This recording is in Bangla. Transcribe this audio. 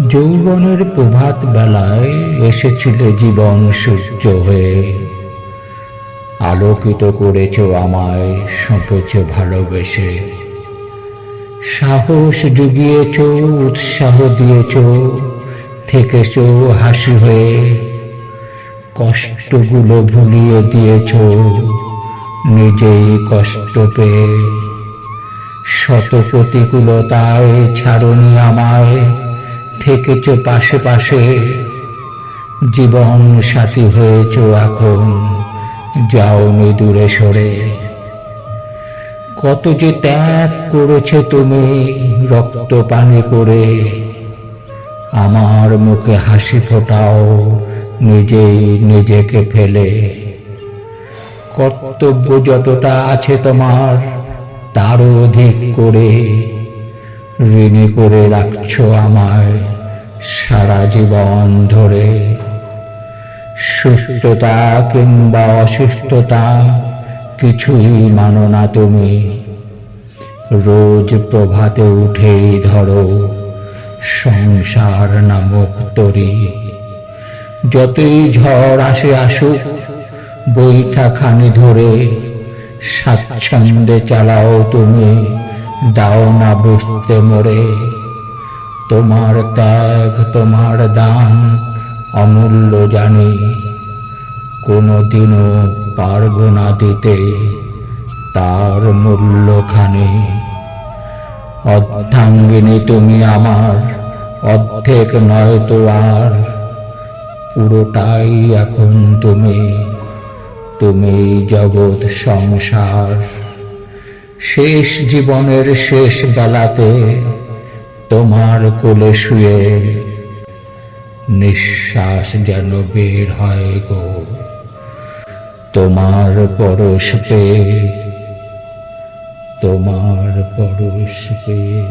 যৌবনের প্রভাত বেলায় এসেছিল জীবন সূর্য হয়ে। আলোকিত করেছ আমায়, সঁপেছ ভালোবেসে। সাহস জুগিয়েছ, উৎসাহ দিয়েছ, থেকেছ হাসি হয়ে। কষ্টগুলো ভুলিয়ে দিয়েছ, নিজেই কষ্ট পেয়ে। শত প্রতিকূলতায় ছাড়নি আমায় থেকেছ পাশে পাশে। জীবন সাথী হয়েছ এখন যাওনি দূরে সরে। কত যে ত্যাগ করেছে তুমি রক্ত পানি করে, আমার মুখে হাসি ফোটাও নিজেই নিজেকে ফেলে। কর্তব্য যতটা আছে তোমার, তারও অধিক করে, ঋণী করে রাখছো আমায়। সারা জীবন ধরে। সুস্থতা কিংবা অসুস্থতা কিছুই মানো না তুমি। রোজ প্রভাতে উঠেই ধরো, সংসার নামক তরি। যতই ঝড় আসে আসুক বইটা খানি ধরে স্বাচ্ছন্দ্যে চালাও তুমি, দাও না বুঝতে মরে তোমার ত্যাগ, তোমার দান অমূল্য জানি। কোনোদিনও পারব না দিতে তার মূল্যখানি অর্ধাঙ্গিনী তুমি আমার, অর্ধেক নয় তো আর। পুরোটাই এখন তুমি তুমি জগৎ সংসার। শেষ জীবনের শেষ বেলাতে তোমার কোলে শুয়ে নিঃশ্বাস যেন বের হয় গো। তোমার পরশ পেয়ে তোমার পরশ পেয়ে